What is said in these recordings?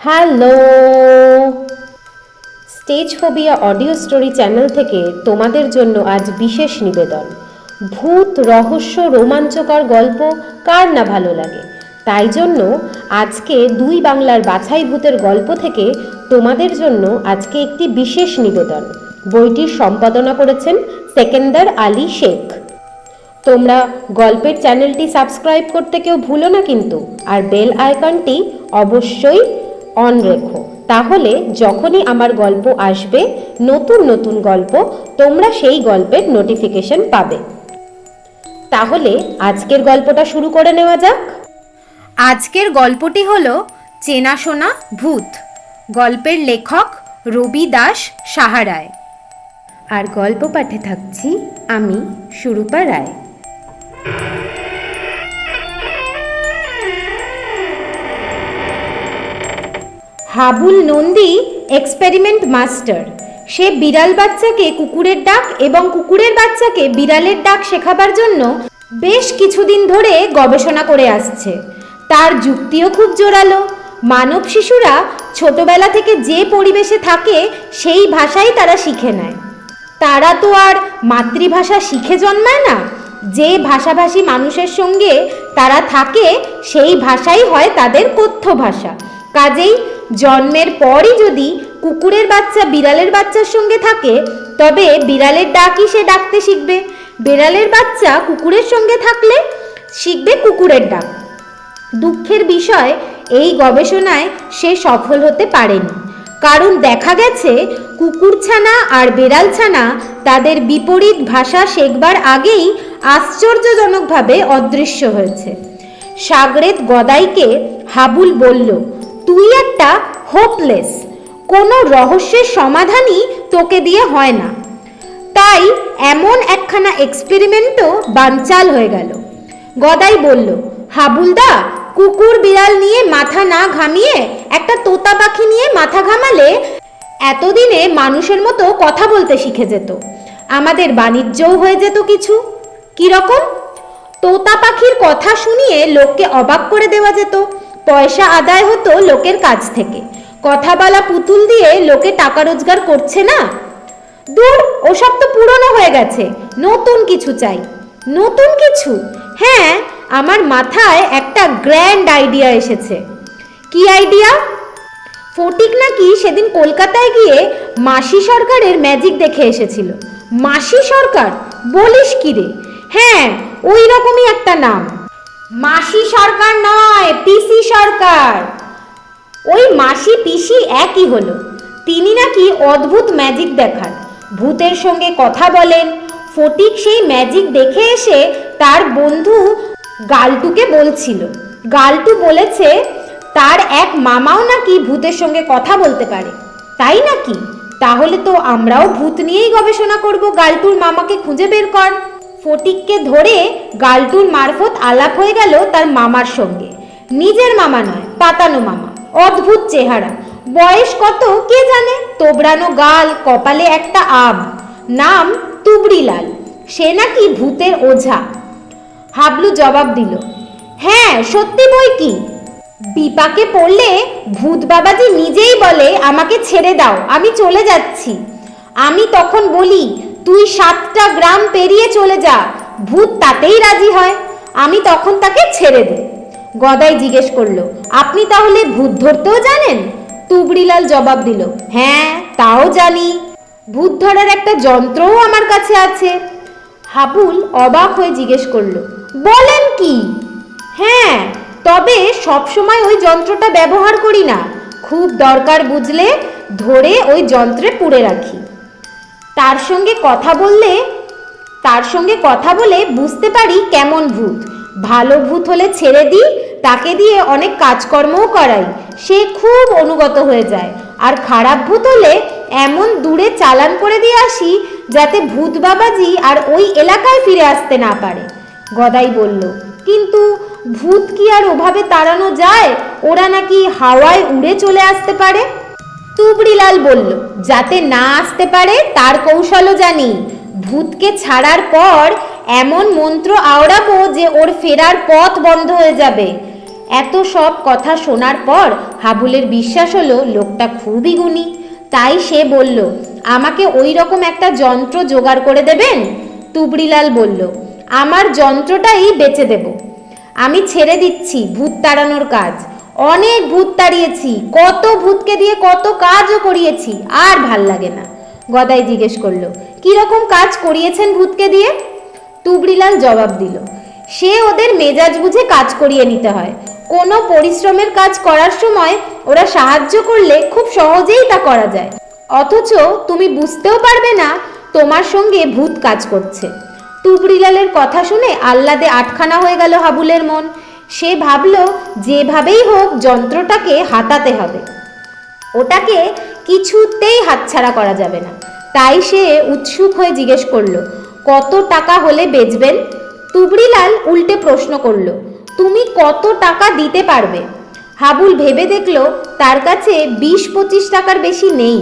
Hello stage phobia audio story channel থেকে তোমাদের জন্য আজ বিশেষ নিবেদন। ভূত, রহস্য, রোমাঞ্চকর গল্প কার না ভালো লাগে? তাই জন্য আজকে দুই বাংলার বাছাই ভূতের গল্প থেকে তোমাদের জন্য আজকে একটি বিশেষ নিবেদন। বইটির সম্পাদনা করেছেন সেকেন্দার আলী শেখ। তোমরা গল্পের চ্যানেলটি সাবস্ক্রাইব করতে কেউ ভুলো না কিন্তু, আর বেল আইকনটি অবশ্যই অন রেখো তাহলে যখনই আমার গল্প আসবে, নতুন নতুন গল্প, তোমরা সেই গল্পের নোটিফিকেশন পাবে। তাহলে আজকের গল্পটা শুরু করে নেওয়া যাক। আজকের গল্পটি হল চেনাশোনা ভূত, গল্পের লেখক রবি দাস সাহারায়। আর গল্প পাঠে থাকছি আমি সুরূপা রায়। Habul Nandi experiment master. সে বিড়াল বাচ্চাকে কুকুরের ডাক এবং কুকুরের বাচ্চাকে বিড়ালের ডাক শেখাবার জন্য বেশ কিছুদিন ধরে গবেষণা করে আসছে। তার যুক্তিও খুব জোরালো। মানব শিশুরা ছোটবেলা থেকে যে পরিবেশে থাকে, সেই ভাষাই তারা শিখে নেয়। তারা তো আর মাতৃভাষা শিখে জন্মায় না। যে ভাষাভাষী মানুষের সঙ্গে তারা থাকে, সেই ভাষাই হয় তাদের কথ্য ভাষা। কাজেই জন্মের পরই যদি কুকুরের বাচ্চা বিড়ালের বাচ্চার সঙ্গে থাকে, তবে বিড়ালের ডাকই সে ডাকতে শিখবে। বিড়ালের বাচ্চা কুকুরের সঙ্গে থাকলে শিখবে কুকুরের ডাক। দুঃখের বিষয়, এই গবেষণায় সে সফল হতে পারেনি। কারণ দেখা গেছে কুকুরছানা আর বেড়ালছানা তাদের বিপরীত ভাষা শেখবার আগেই আশ্চর্যজনকভাবে অদৃশ্য হয়েছে। সাগরেত গদাইকে হাবুল বলল তুই একটা হোপলেস কোনো রহস্যের সমাধানই তোকে দিয়ে হয় না। তাই এমন একখানা এক্সপেরিমেন্টও বানচাল হয়ে গেল। গদাই বলল, হাবুলদা, কুকুর বিড়াল নিয়ে মাথা না ঘামিয়ে একটা তোতা পাখি নিয়ে মাথা ঘামালে এতদিনে মানুষের মতো কথা বলতে শিখে যেত। আমাদের বাণিজ্যও হয়ে যেত কিছু। কীরকম? তোতা পাখির কথা শুনিয়ে লোককে অবাক করে দেওয়া যেত। পয়সা আদায় হতো লোকের কাছ থেকে। কথা বলা পুতুল দিয়ে লোকে টাকা রোজগার করছে না? দূর, ওসব তো পুরনো হয়ে গেছে। নতুন কিছু চাই। নতুন কিছু? হ্যাঁ আমার মাথায় একটা গ্র্যান্ড আইডিয়া এসেছে। কি আইডিয়া? ফটিক নাকি সেদিন কলকাতায় গিয়ে মাসি সরকারের ম্যাজিক দেখে এসেছিল। মাসি সরকার? বলিস কি রে? হ্যাঁ ওই রকমই একটা নাম। মাসি সরকার নয়, পিসি সরকার। ওই মাসি পিসি একই হলো। তিনি নাকি অদ্ভুত ম্যাজিক দেখান। ভূতের সঙ্গে কথা বলেন। ফটিক সেই ম্যাজিক দেখে এসে তার বন্ধু গালটুকে বলছিল। গালটু বলেছে, তার এক মামাও নাকি ভূতের সঙ্গে কথা বলতে পারে। তাই নাকি? তাহলে তো আমরাও ভূত নিয়েই গবেষণা করব। গালটুর মামাকে খুঁজে বের কর। ফটিককে ধরে গালটুর মারফত আলাপ হয়ে গেল তার মামার সঙ্গে। নিজের মামা নয়, পাতানো মামা। অদ্ভুত চেহারা। বয়স কত, কে জানে? তোবড়ানো গাল, কপালে একটা আব নাম তুবড়িলাল। সে নাকি ভূতের ওঝা। হাবলু জবাব দিল হ্যাঁ সত্যি বই কি? বিপাকে পড়লে ভূত বাবাজি নিজেই বলে, আমাকে ছেড়ে দাও, আমি চলে যাচ্ছি। আমি তখন বলি তুই সাতটা গ্রাম পেরিয়ে চলে যা। ভূত তাতেই রাজি হয়। আমি তখন তাকে ছেড়ে দিই গদাই জিজ্ঞেস করল, আপনি তাহলে ভূত ধরতেও জানেন? তুবড়িলাল জবাব দিল হ্যাঁ তাও জানি। ভূত ধরার একটা যন্ত্রও আমার কাছে আছে। হাবুল অবাক হয়ে জিজ্ঞেস করল, বলেন কি? হ্যাঁ তবে সবসময় ওই যন্ত্রটা ব্যবহার করি না। খুব দরকার বুঝলে ধরে ওই যন্ত্রে পুড়ে রাখি। তার সঙ্গে কথা বললে, তার সঙ্গে কথা বলে বুঝতে পারি কেমন ভূত। ভালো ভূত হলে ছেড়ে দিই, তাকে দিয়ে অনেক কাজকর্মও করাই। সে খুব অনুগত হয়ে যায়। আর খারাপ ভূত হলে এমন দূরে চালান করে দিয়ে আসি, যাতে ভূত বাবাজি আর ওই এলাকায় ফিরে আসতে না পারে। গদাই বলল, কিন্তু ভূত কি আর ওভাবে তাড়ানো যায়? ওরা নাকি হাওয়ায় উড়ে চলে আসতে পারে? তুবড়িলাল বলল, যাতে না আসতে পারে, তার কৌশলও জানি। ভূতকে ছাড়ার পর এমন মন্ত্র আওড়াবো যে ওর ফেরার পথ বন্ধ হয়ে যাবে। এত সব কথা শোনার পর হাবুলের বিশ্বাস হলো, লোকটা খুবই গুণী। তাই সে বলল, আমাকে ওই রকম একটা যন্ত্র জোগাড় করে দেবেন? তুবড়িলাল বলল, আমার যন্ত্রটাই বেচে দেব। আমি ছেড়ে দিচ্ছি ভূত তাড়ানোর কাজ। অনেক ভূত তাড়িয়েছি, কত ভূতকে দিয়ে কত কাজও করিয়েছি, আর ভালো লাগে না। গদাই জিজ্ঞেস করল রকম কাজ করিয়েছেন ভূতকে দিয়ে? তুবড়িলাল জবাব দিল, সে ওদের মেজাজ বুঝে কাজ করিয়ে নিতে হয়। কোনো পরিশ্রমের কাজ করার সময় ওরা সাহায্য করলে খুব সহজেই তা করা যায়। অথচ তুমি বুঝতেও পারবে না তোমার সঙ্গে ভূত কাজ করছে। তুবড়িলালের কথা শুনে আহ্লাদে আটখানা হয়ে গেল হাবুলের মন। সে ভাবল, যেভাবেই হোক যন্ত্রটাকে হাতাতে হবে। ওটাকে কিছুতেই হাতছাড়া করা যাবে না। তাই সে উৎসুক হয়ে জিজ্ঞেস করল, কত টাকা হলে বেচবেন? তুবড়িলাল উল্টে প্রশ্ন করল, তুমি কত টাকা দিতে পারবে? হাবুল ভেবে দেখল, তার কাছে বিশ পঁচিশ টাকার বেশি নেই।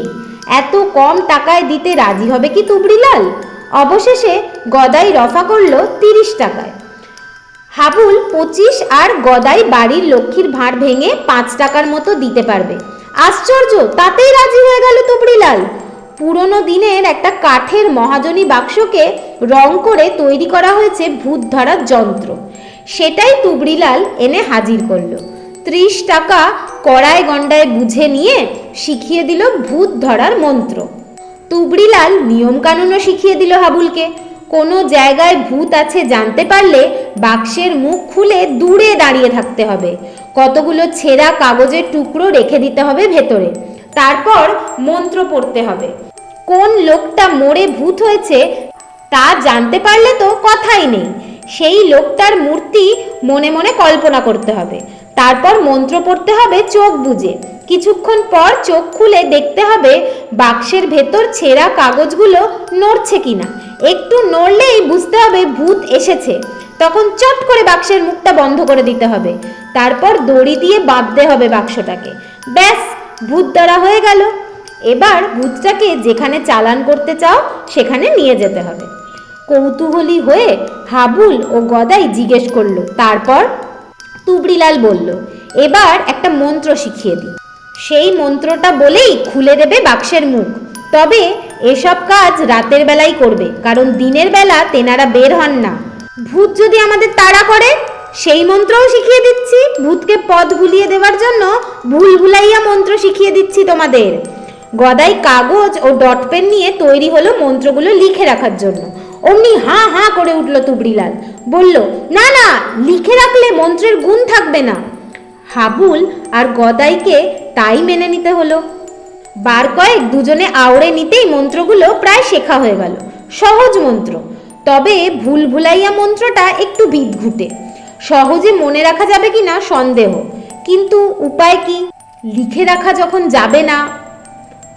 এত কম টাকায় দিতে রাজি হবে কি তুবড়িলাল? অবশেষে গদাই রফা করল তিরিশ টাকায়। হাবুল পঁচিশ আর গদাই বাড়ির লক্ষ্মীর ভাঁড় ভেঙে পাঁচ টাকার মতো দিতে পারবে। আশ্চর্য, তাতেই রাজি হয়ে গেল তুবড়িলাল পুরনো দিনের একটা কাঠের মহাজনী বাক্সকে রং করে তৈরি করা হয়েছে ভূত ধরার যন্ত্র। সেটাই তুবড়িলাল এনে হাজির করল। ত্রিশ টাকা কড়ায় গন্ডায় বুঝে নিয়ে শিখিয়ে দিল ভূত ধরার মন্ত্র। তুবড়িলাল নিয়মকানুনও শিখিয়ে দিল হাবুলকে। কোনো জায়গায় ভূত আছে জানতে পারলে বাক্সের মুখ খুলে দূরে দাঁড়িয়ে থাকতে হবে। কতগুলো ছেঁড়া কাগজের টুকরো রেখে দিতে হবে ভেতরে। তারপর মন্ত্র পড়তে হবে। কোন লোকটা মরে ভূত হয়েছে তা জানতে পারলে তো কথাই নেই। সেই লোকটার মূর্তি মনে মনে কল্পনা করতে হবে। তারপর মন্ত্র পড়তে হবে চোখ বুজে। কিছুক্ষণ পর চোখ খুলে দেখতে হবে বাক্সের ভেতর ছেঁড়া কাগজগুলো নড়ছে কিনা। একটু নড়লেই বুঝতে হবে ভূত এসেছে। তখন চট করে বাক্সের মুখটা বন্ধ করে দিতে হবে। তারপর দড়ি দিয়ে বাঁধতে হবে বাক্সটাকে। ব্যাস, ভূত দ্বারা হয়ে গেল। এবার ভূতটাকে যেখানে চালান করতে চাও, সেখানে নিয়ে যেতে হবে। কৌতূহলী হয়ে হাবুল ও গদাই জিজ্ঞেস করল, তারপর? তুবড়িলাল বলল, এবার একটা মন্ত্র শিখিয়ে দিই। সেই মন্ত্রটা বলেই খুলে দেবে বাক্সের মুখ। তবে এসব কাজ রাতের বেলাই করবে, কারণ দিনের বেলা তেনারা বের হন না। ভূত যদি আমাদের তাড়া করে, সেই মন্ত্রও শিখিয়ে দিচ্ছি। ভূতকে পথ ভুলিয়ে দেওয়ার জন্য ভুল ভুলাইয়া মন্ত্র শিখিয়ে দিচ্ছি তোমাদের। গদাই কাগজ ও ডট পেন নিয়ে তৈরি হলো মন্ত্রগুলো লিখে রাখার জন্য। অমনি হাঁ হাঁ করে উঠল তুবড়িলাল। বলল, না না, লিখে রাখলে মন্ত্রের গুণ থাকবে না। হাবুল আর গদাইকে তাই মেনে নিতে হলো। বার কয়েক দুজনে আওড়ে নিতেই মন্ত্রগুলো প্রায় শেখা হয়ে গেল। সহজ মন্ত্র। তবে ভুল ভুলাইয়া মন্ত্রটা একটু বিদঘুটে। সহজে মনে রাখা যাবে কি না সন্দেহ। কিন্তু উপায় কি? লিখে রাখা যখন যাবে না?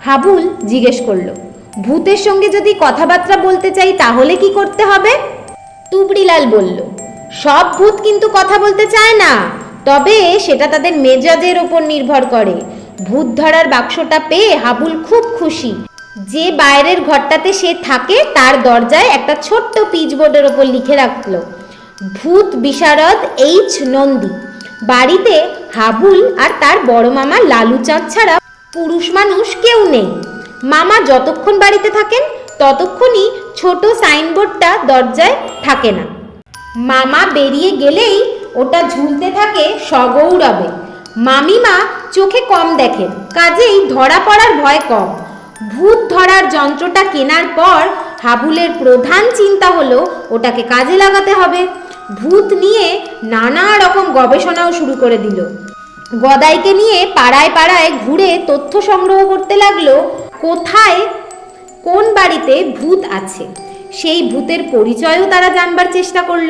হাবুল জিজ্ঞেস করল ভূতের সঙ্গে যদি কথাবার্তা বলতে চাই, তাহলে কি করতে হবে? তুবড়িলাল বলল, সব ভূত কিন্তু কথা বলতে চায় না। তবে সেটা তাদের মেজাজের ওপর নির্ভর করে। ভূত ধরার বাক্সটা পেয়ে হাবুল খুব খুশি। যে বাইরের ঘরটাতে সে থাকে, তার দরজায় একটা ছোট্ট পিচবোর্ডের ওপর লিখে রাখল, ভূত বিশারদ এইচ নন্দী। বাড়িতে হাবুল আর তার বড় মামা লালু চাঁদ ছাড়া পুরুষ মানুষ কেউ নেই। মামা যতক্ষণ বাড়িতে থাকেন, ততক্ষণই ছোট সাইনবোর্ডটা দরজায় থাকে না। মামা বেরিয়ে গেলেই ওটা ঝুলতে থাকে সগৌরবে। মামিমা চোখে কম দেখেন, কাজেই ধরা পড়ার ভয় কম। ভূত ধরার যন্ত্রটা কেনার পর হাবুলের প্রধান চিন্তা হলো, ওটাকে কাজে লাগাতে হবে। ভূত নিয়ে নানা রকম গবেষণাও শুরু করে দিল। গদাইকে নিয়ে পাড়ায় পাড়ায় ঘুরে তথ্য সংগ্রহ করতে লাগল। কোথায়, কোন বাড়িতে ভূত আছে? সেই ভূতের পরিচয়ও তারা জানবার চেষ্টা করল।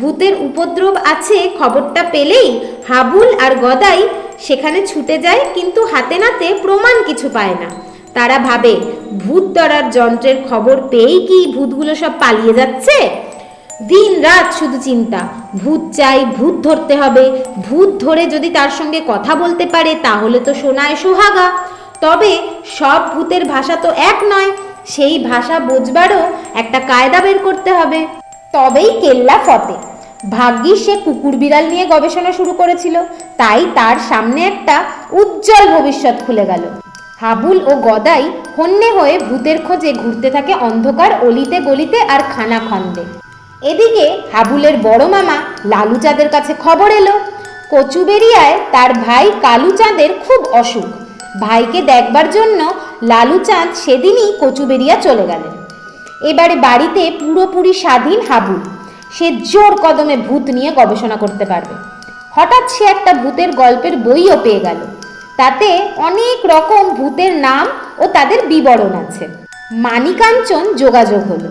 ভূতের উপদ্রব আছে খবরটা পেলেই হাবুল আর গদাই সেখানে ছুটে যায়, কিন্তু হাতে নাতে প্রমাণ কিছু পায় না। তারা ভাবে, ভূত ধরার যন্ত্রের খবর পেয়েই কি ভূতগুলো সব পালিয়ে যাচ্ছে? দিন রাত শুধু চিন্তা, ভূত চাই, ভূত ধরতে হবে। ভূত ধরে যদি তার সঙ্গে কথা বলতে পারে, তাহলে তো সোনায় সোহাগা। তবে সব ভূতের ভাষা তো এক নয়, সেই ভাষা বোঝবারও একটা কায়দা বের করতে হবে। তবেই কেল্লা ফতে। ভাগ্যিস সে কুকুর বিড়াল নিয়ে গবেষণা শুরু করেছিল, তাই তার সামনে একটা উজ্জ্বল ভবিষ্যৎ খুলে গেল। হাবুল ও গদাই হন্যে হয়ে ভূতের খোঁজে ঘুরতে থাকে অন্ধকার অলিতে গলিতে আর খানা খন্দে এদিকে হাবুলের বড় মামা লালু চাঁদের কাছে খবর এলো, কচুবেরিয়ায় তার ভাই কালু চাঁদের খুব অসুখ। ভাইকে দেখবার জন্য লালু চাঁদ সেদিনই কচুবেরিয়া চলে গেলেন। এবারে বাড়িতে পুরোপুরি স্বাধীন হাবু। সে জোর কদমে ভূত নিয়ে গবেষণা করতে পারবে। হঠাৎ সে একটা ভূতের গল্পের বইও পেয়ে গেল। তাতে অনেক রকম ভূতের নাম ও তাদের বিবরণ আছে। মানিকাঞ্চন যোগাযোগ হলো।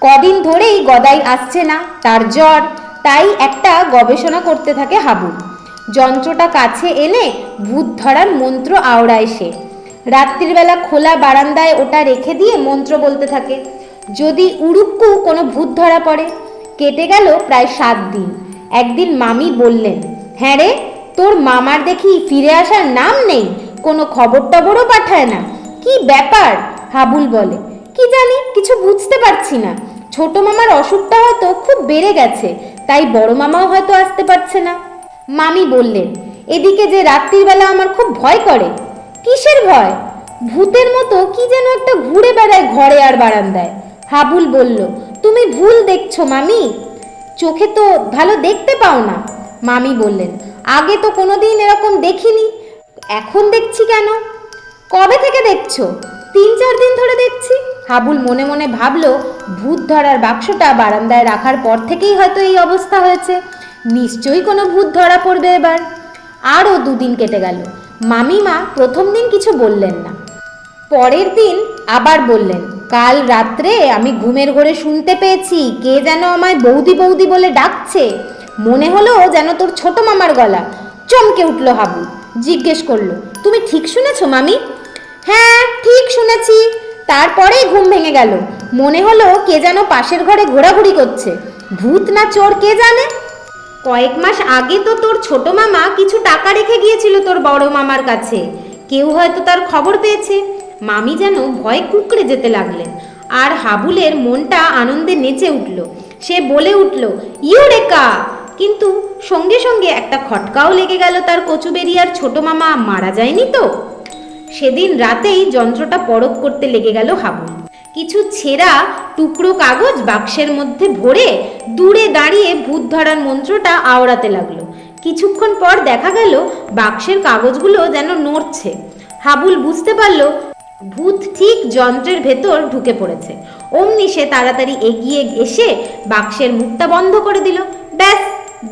কদিন ধরেই গদাই আসছে না, তার জ্বর। তাই একটা গবেষণা করতে থাকে হাবুল যন্ত্রটা কাছে এনে ভূত ধরার মন্ত্র আওড়ায় সে। রাত্রিবেলা খোলা বারান্দায় ওটা রেখে দিয়ে মন্ত্র বলতে থাকে, যদি উড়ুক্কু কোনো ভূত ধরা পড়ে? কেটে গেল প্রায় সাত দিন। একদিন মামি বললেন হ্যাঁ রে, তোর মামার দেখি ফিরে আসার নাম নেই, কোনো খবর টবরও পাঠায় না। কি ব্যাপার? হাবুল বলে, কি জানি, কিছু বুঝতে পারছি না। ছোট মামার অসুখটা হয়তো খুব বেড়ে গেছে, তাই বড় মামাও হয়তো আসতে পারছে না। মামি বললেন, এদিকে যে রাত্রিবেলা আমার খুব ভয় করে। কিসের ভয়? ভূতের মতো কি যেন একটা ঘুরে বেড়ায় ঘরে আর বারান্দায়। হাবুল বলল, তুমি ভুল দেখছ মামি। চোখে তো ভালো দেখতে পাও না। মামি বললেন, আগে তো কোনোদিন এরকম দেখিনি। এখন দেখছি কেন? কবে থেকে দেখছ? তিন চার দিন ধরে দেখছি। হাবুল মনে মনে ভাবলো, ভূত ধরার বাক্সটা বারান্দায় রাখার পর থেকেই হয়তো এই অবস্থা হয়েছে। নিশ্চয়ই কোনো ভূত ধরা পড়বে এবার। আরও দুদিন কেটে গেল। মামিমা প্রথম দিন কিছু বললেন না। পরের দিন আবার বললেন, কাল রাত্রে আমি ঘুমের ঘরে শুনতে পেয়েছি, কে যেন আমায় বৌদি বৌদি বলে ডাকছে। মনে হলো যেন তোর ছোট মামার গলা। চমকে উঠল হাবু, জিজ্ঞেস করল, তুমি ঠিক শুনেছো মামি? হ্যাঁ ঠিক শুনেছি। তারপরেই ঘুম ভেঙে গেল। মনে হলো কে যেন পাশের ঘরে ঘোরাঘুরি করছে। ভূত না চোর কে জানে? কয়েক মাস আগে তো তোর ছোট মামা কিছু টাকা রেখে গিয়েছিল তোর বড় মামার কাছে। কেউ হয়তো তার খবর পেয়েছে। মামি যেন ভয় কুকড়ে যেতে লাগলেন। আর হাবুলের মনটা আনন্দে নেচে উঠল। সে বলে উঠল ইউরেকা কিন্তু সঙ্গে সঙ্গে একটা খটকাও লেগে গেল তার কচুবেরিয়ার ছোট মামা। মারা যায়নি তো? সেদিন রাতেই যন্ত্রটা পরখ করতে লেগে গেল হাবুল। কিছু ছেঁড়া টুকরো কাগজ বাক্সের মধ্যে ভরে দূরে দাঁড়িয়ে ভূত ধরার মন্ত্রটা আওড়াতে লাগল। কিছুক্ষণ পর দেখা গেল বাক্সের কাগজগুলো যেন নড়ছে। হাবুল বুঝতে পারল ভূত ঠিক যন্ত্রের ভেতর ঢুকে পড়েছে। অমনি সে তাড়াতাড়ি এগিয়ে এসে বাক্সের মুখটা বন্ধ করে দিল। ব্যাস,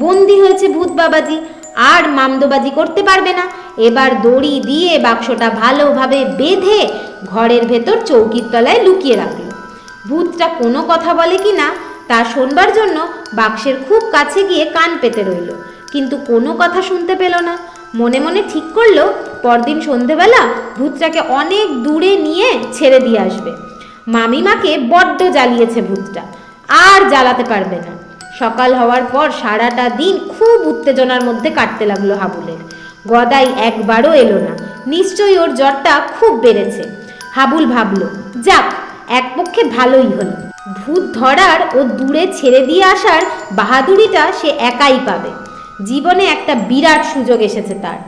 বন্দি হয়েছে ভূত বাবাজি। আর মামদোবাজি করতে পারবে না। এবার দড়ি দিয়ে বাক্সটা ভালোভাবে বেঁধে ঘরের ভেতর চৌকির তলায় লুকিয়ে রাখল। ভূতটা কোনো কথা বলে কি না, তা শোনবার জন্য বাক্সের খুব কাছে গিয়ে কান পেতে রইল। কিন্তু কোনো কথা শুনতে পেল না। মনে মনে ঠিক করল, পরদিন সন্ধেবেলা ভূতটাকে অনেক দূরে নিয়ে ছেড়ে দিয়ে আসবে। মামিমাকে বড্ড জ্বালিয়েছে ভূতটা। আর জ্বালাতে পারবে না। সকাল হওয়ার পর সারাটা দিন খুব উত্তেজনার মধ্যে কাটতে লাগল হাবুলের। গদাই একবারও এলো না। নিশ্চয়ই ওর জ্বরটা খুব বেড়েছে। হাবুল ভাবলো, যাক, এক পক্ষে ভালোই হল। ভূত ধরার ও দূরে ছেড়ে দিয়ে আসার বাহাদুরিটা সে একাই পাবে। জীবনে একটা বিরাট সুযোগ এসেছে তার।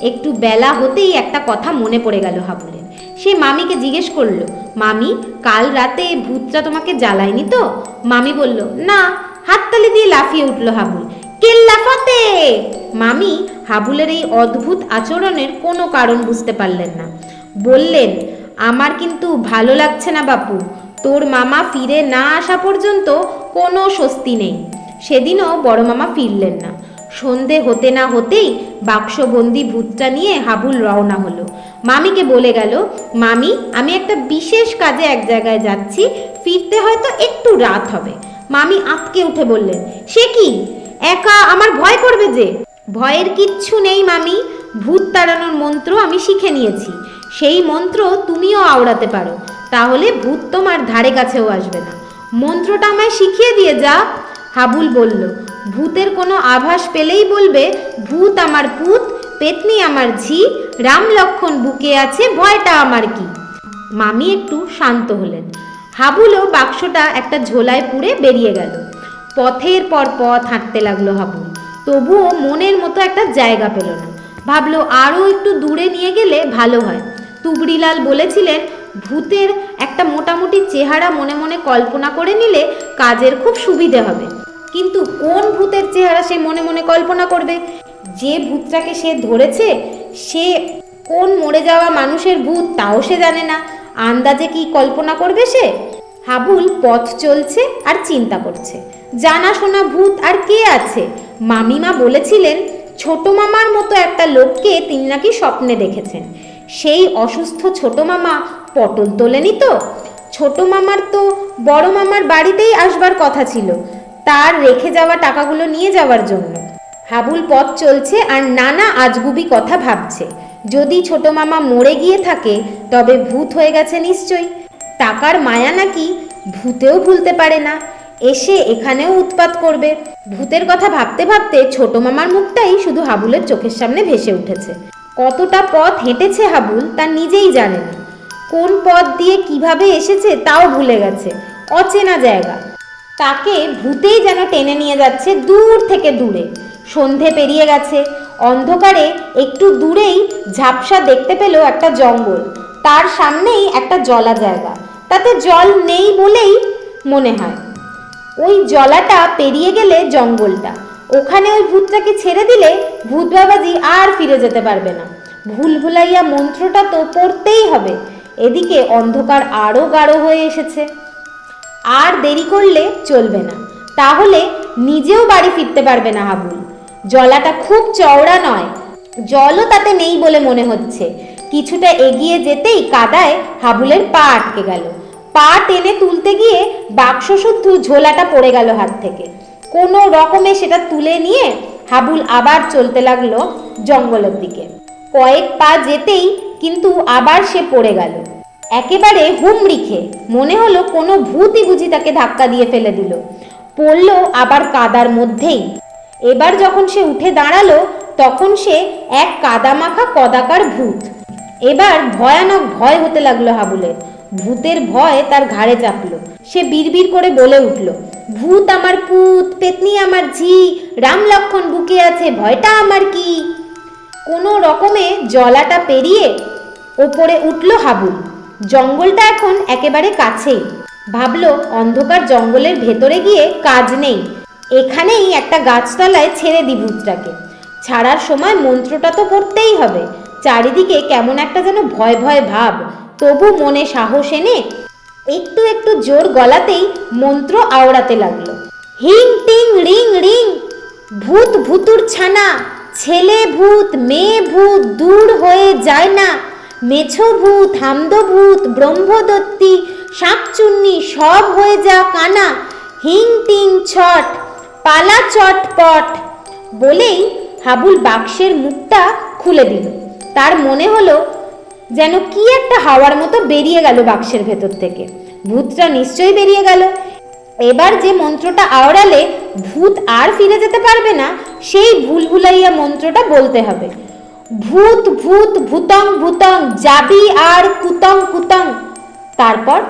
একটু বেলা হতেই একটা কথা মনে পড়ে গেল হাবুলের। সে মামিকে জিজ্ঞেস করল, মামি, কাল রাতে ভূতটা তোমাকে জ্বালায়নি তো? মামি বলল, না, হাততালি দিয়ে লাফিয়ে উঠল হাবুল। কেল্লাফাতে। মামি হাবুলের এই অদ্ভুত আচরণের কোনো কারণ বুঝতে পারলেন না। বললেন, আমার কিন্তু ভালো লাগছে না বাপু। তোর মামা ফিরে না আসা পর্যন্ত কোনো স্বস্তি নেই। সেদিনও বড় মামা ফিরলেন না। সন্ধে হতে না হতেই বাক্সবন্দি ভূতটা নিয়ে হাবুল রওনা হলো। মামিকে বলে গেল, মামি, আমি একটা বিশেষ কাজে এক জায়গায় যাচ্ছি। ফিরতে হয়তো একটু রাত হবে। মামি আঁতকে উঠে বললেন, সে কি? একা আমার ভয় করবে যে? ভয়ের কিচ্ছু নেই, মামি। ভূত তাড়ানোর মন্ত্র আমি শিখে নিয়েছি। সেই মন্ত্র তুমিও আওড়াতে পারো। তাহলে ভূত তোমার ধারে কাছেও আসবে না। মন্ত্রটা আমায় শিখিয়ে দিয়ে যা। হাবুল বলল, ভূতের কোনো আভাস পেলেই বলবে, ভূত আমার পুত, পেতনি আমার ঝি, রাম লক্ষণ বুকে আছে, ভয়টা আমার কি মামি একটু শান্ত হলেন। হাবুলও বাক্সটা একটা ঝোলায় পুড়ে বেরিয়ে গেল। পথের পর পথ হাঁটতে লাগল হাবুল তবুও মনের মতো একটা জায়গা পেল না। ভাবলো আরও একটু দূরে নিয়ে গেলে ভালো হয়। তুবড়িলাল বলেছিলেন, ভূতের একটা মোটামুটি চেহারা মনে মনে কল্পনা করে নিলে কাজের খুব সুবিধে হবে। কিন্তু কোন ভূতের চেহারা সে মনে মনে কল্পনা করবে? যে ভূতটাকে সে ধরেছে, সে কোন মরে যাওয়া মানুষের ভূত তাও সে জানে না। আন্দাজে কি কল্পনা করবে সে? হাবুল পথ চলছে আর চিন্তা করছে। জানাশোনা ভূত আর কে আছে? মামিমা বলেছিলেন, ছোট মামার মতো একটা লোককে তিনি নাকি স্বপ্নে দেখেছেন। সেই অসুস্থ ছোট মামা পটল তোলেনি তো? ছোট মামার তো বড় মামার বাড়িতেই আসবার কথা ছিল। তার রেখে যাওয়া টাকাগুলো নিয়ে যাওয়ার জন্য। হাবুল পথ চলছে আর নানা আজগুবি কথা ভাবছে। যদি ছোট মামা মরে গিয়ে থাকে, তবে ভূত হয়ে গেছে নিশ্চয়ই। টাকার মায়া নাকি ভূতেও ভুলতে পারে না। এসে এখানেও উৎপাত করবে। ভূতের কথা ভাবতে ভাবতে ছোট মামার মুখটাই শুধু হাবুলের চোখের সামনে ভেসে উঠেছে। কতটা পথ হেঁটেছে হাবুল তা নিজেই জানে না। কোন পথ দিয়ে কীভাবে এসেছে তাও ভুলে গেছে। অচেনা জায়গা। তাকে ভূতেই যেন টেনে নিয়ে যাচ্ছে দূর থেকে দূরে। সন্ধে পেরিয়ে গেছে। অন্ধকারে একটু দূরেই ঝাপসা দেখতে পেল একটা জঙ্গল। তার সামনেই একটা জলা জায়গা। তাতে জল নেই বলেই মনে হয়। ওই জলাটা পেরিয়ে গেলে জঙ্গলটা। ওখানে ওই ভূতটাকে ছেড়ে দিলে ভূত বাবাজি আর ফিরে যেতে পারবে না। ভুল ভুলাইয়া মন্ত্রটা তো পড়তেই হবে। এদিকে অন্ধকার আরও গাঢ় হয়ে এসেছে। আর দেরি করলে চলবে না। তাহলে নিজেও বাড়ি ফিরতে পারবে না হাবুল। জলাটা খুব চওড়া নয়। জলও তাতে নেই বলে মনে হচ্ছে। কিছুটা এগিয়ে যেতেই কাদায় হাবুলের পা আটকে গেল। পা টেনে তুলতে গিয়ে বাক্স শুদ্ধ ঝোলাটা পড়ে গেল হাত থেকে। কোনো রকমে সেটা তুলে নিয়ে হাবুল আবার চলতে লাগল জঙ্গলের দিকে। কয়েক পা যেতেই কিন্তু আবার সে পড়ে গেল। একেবারে হুমড়ি খেয়ে মনে হলো কোনো ভূতই বুঝি তাকে ধাক্কা দিয়ে ফেলে দিল। পড়ল আবার কাদার মধ্যেই। এবার যখন সে উঠে দাঁড়াল, তখন সে এক কাদামাখা কদাকার ভূত। এবার ভয়ানক ভয় হতে লাগল হাবুলের। ভূতের ভয় তার ঘাড়ে চাপলো। সে বিড়বিড় করে বলে উঠল, ভূত আমার পুত, পেতনি আমার ঝি, রাম লক্ষণ বুকে আছে, ভয়টা আমার কি? কোনো রকমে জলাটা পেরিয়ে ওপরে উঠল হাবুল। জঙ্গলটা এখন একেবারে কাছেই। ভাবলো, অন্ধকার জঙ্গলের ভেতরে গিয়ে কাজ নেই। এখানেই একটা গাছতলায় ছেড়ে দি ভূতটাকে। ছাড়ার সময় মন্ত্রটা তো পড়তেই হবে। চারিদিকে কেমন একটা যেন ভয় ভয় ভাব। তবু মনে সাহস এনে একটু একটু জোর গলাতেই মন্ত্র আওড়াতে লাগল। হিং, টিং, রিং রিং। ভূত, ভূতুর ছানা। ছেলে ভূত, মেয়ে ভূত, দূর হয়ে যায় না। মেছো ভূত, হামদ ভূত, ব্রহ্মদত্তি, শাকচুন্নি সব হয়ে যা কানা। হিং, টিং, ছট, পালা, চটপট বলেই হাবুল বাক্সের মুখটা খুলে দিল। তার মনে হলো যেন কি একটা হাওয়ার মতো বেরিয়ে গেল বাক্সের ভেতর থেকে। ভূতটা নিশ্চয়ই বেরিয়ে গেল। এবার যে মন্ত্রটা আওড়ালে ভূত আর ফিরে যেতে পারবে না, সেই ভুল ভুলাইয়া মন্ত্রটা বলতে হবে। ভূত ভূত, ভূতং ভূতং, যাবি আর কুতং কুতং। তারপর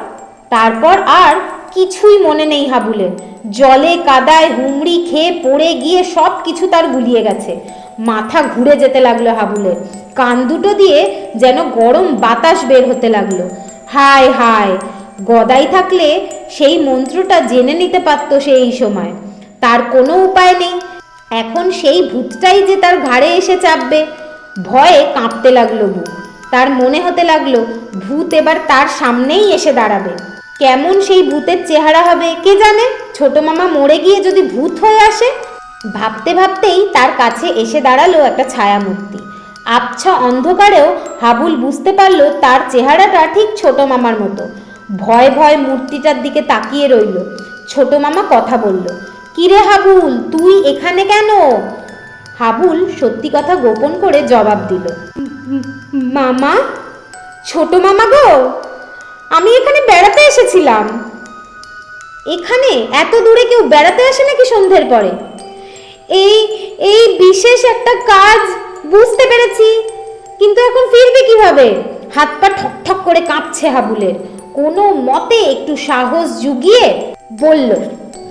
তারপর আর কিছুই মনে নেই হাবুলের জলে কাদায় হুমড়ি খেয়ে পড়ে গিয়ে সব কিছু তার গুলিয়ে গেছে। মাথা ঘুরে যেতে লাগল হাবুলের কান দুটো দিয়ে যেন গরম বাতাস বের হতে লাগল। হায় হায়, গদাই থাকলে সেই মন্ত্রটা জেনে নিতে পারতো সেই সময়। তার কোনো উপায় নেই। এখন সেই ভূতটাই যে তার ঘাড়ে এসে চাপবে। ভয়ে কাঁপতে লাগল বুক তার মনে হতে লাগল, ভূত এবার তার সামনেই এসে দাঁড়াবে। কেমন সেই ভূতের চেহারা হবে, কে জানে? ছোট মামা মরে গিয়ে যদি ভূত হয়ে আসে? ভাবতে ভাবতেই তার কাছে এসে দাঁড়াল একটা ছায়া মূর্তি আবছা অন্ধকারেও হাবুল বুঝতে পারল তার চেহারাটা ঠিক ছোট মামার মতো। ভয় ভয় মূর্তিটার দিকে তাকিয়ে রইল। ছোট মামা কথা বলল, কিরে হাবুল, তুই এখানে কেন? হাবুল সত্যি কথা গোপন করে জবাব দিল মামা? ছোট মামা গো? আমি এখানে বেড়াতে এসেছিলাম। এখানে এত দূরে কেউ বেড়াতে আসে নাকি সন্ধ্যের পরে? এই এই বিশেষ একটা কাজ বুঝতে পেরেছি, কিন্তু এখন ফিরবে কীভাবে? হাত পা ঠক ঠক করে কাঁপছে হাবুলের। কোনো মতে একটু সাহস জুগিয়ে বলল,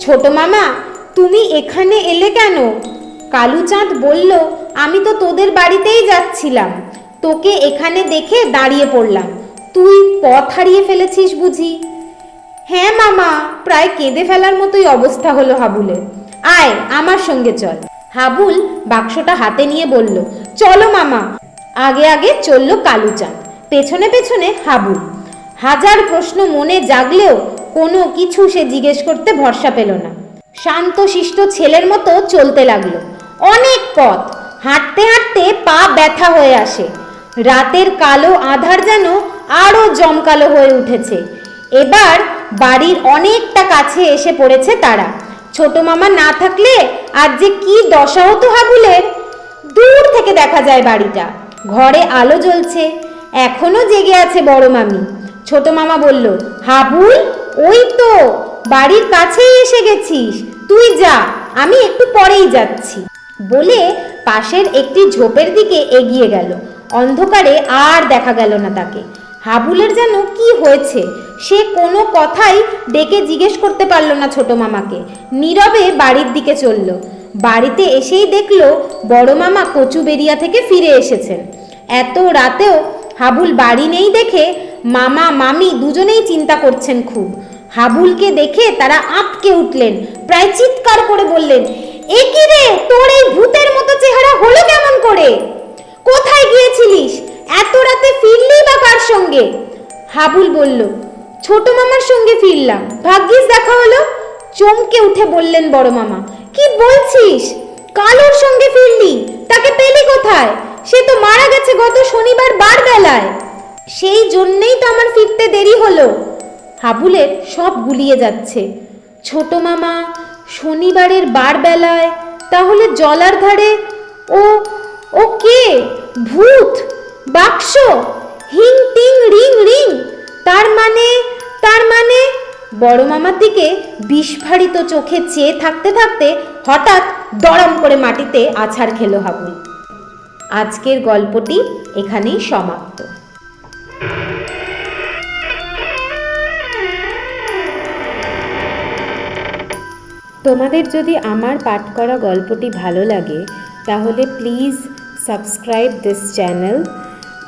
ছোট মামা, তুমি এখানে এলে কেন? কালুচাঁদ বলল, আমি তো তোদের বাড়িতেই যাচ্ছিলাম। তোকে এখানে দেখে দাঁড়িয়ে পড়লাম। তুই পথ হারিয়ে ফেলেছিস বুঝি? হ্যাঁ মামা, প্রায় কেঁদে ফেলার মতোই অবস্থা হলো হাবুলের আয়, আমার সঙ্গে চল। হাবুল বাক্সটা হাতে নিয়ে বলল, চলো মামা। আগে আগে চলল কালুচাঁদ। পেছনে পেছনে হাবুল। হাজার প্রশ্ন মনে জাগলেও কোনো কিছু সে জিজ্ঞেস করতে ভরসা পেল না। শান্ত, শিষ্ট ছেলের মতো চলতে লাগল। অনেক পথ। হাঁটতে হাঁটতে পা ব্যথা হয়ে আসে। রাতের কালো আধার যেন আরও জমকালো হয়ে উঠেছে। এবার বাড়ির অনেকটা কাছে এসে পড়েছে তারা। ছোট মামা না থাকলে আর যে কি দশা হতো হাবুলের? দূর থেকে দেখা যায় বাড়িটা। ঘরে আলো জ্বলছে, এখনও জেগে আছে বড় মামি। ছোট মামা বলল, হাবুল, ওই তো, বাড়ির কাছেই এসে গেছিস। তুই যা, আমি একটু পরেই যাচ্ছি। বলে পাশের একটি ঝোপের দিকে এগিয়ে গেল। অন্ধকারে আর দেখা গেল না তাকে। হাবুলের যেন কি হয়েছে, সে কোনো কথাই ডেকে জিজ্ঞেস করতে পারল না ছোট মামাকে। নীরবে বাড়ির দিকে চলল। বাড়িতে এসেই দেখল বড় মামা কচুবেরিয়া থেকে ফিরে এসেছেন। এত রাতেও হাবুল বাড়ি নেই দেখে মামা, মামি দুজনেই চিন্তা করছেন খুব। হাবুলকে দেখে তারা আঁতকে উঠলেন, প্রায় চিৎকার করে বললেন, এ কি রে, তোর এই ভূতের মতো চেহারা হলো কেমন করে? কোথায় গিয়েছিলিস? এত রাতে ফিরলি বা কার সঙ্গে? হাবুল বলল, ছোট মামার সঙ্গে ফিরলাম। ভাগ্যিস দেখা হলো, চমকে উঠে বললেন বড় মামা, কি বলছিস? কালোর সঙ্গে ফিরলি? তাকে পেলি কোথায়? সে তো মারা গেছে গত শনিবার বার বেলায় সেই জন্যেই তো আমার ফিরতে দেরি হলো। হাবুলের সব গুলিয়ে যাচ্ছে। ছোট মামা, শনিবারের বার বেলায় তাহলে জলার ধারে ও ও কে? ভূত! বাক্স। হিং, টিং, রিং রিং। তার মানে তার মানে। বড় মামার দিকে বিস্ফারিত চোখে চেয়ে থাকতে থাকতে হঠাৎ দড়াম করে মাটিতে আছাড় খেলো হাবুল। আজকের গল্পটি এখানেই সমাপ্ত। তোমাদের যদি আমার পাঠ করা গল্পটি ভালো লাগে, তাহলে please subscribe this channel.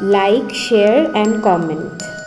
like, share and comment.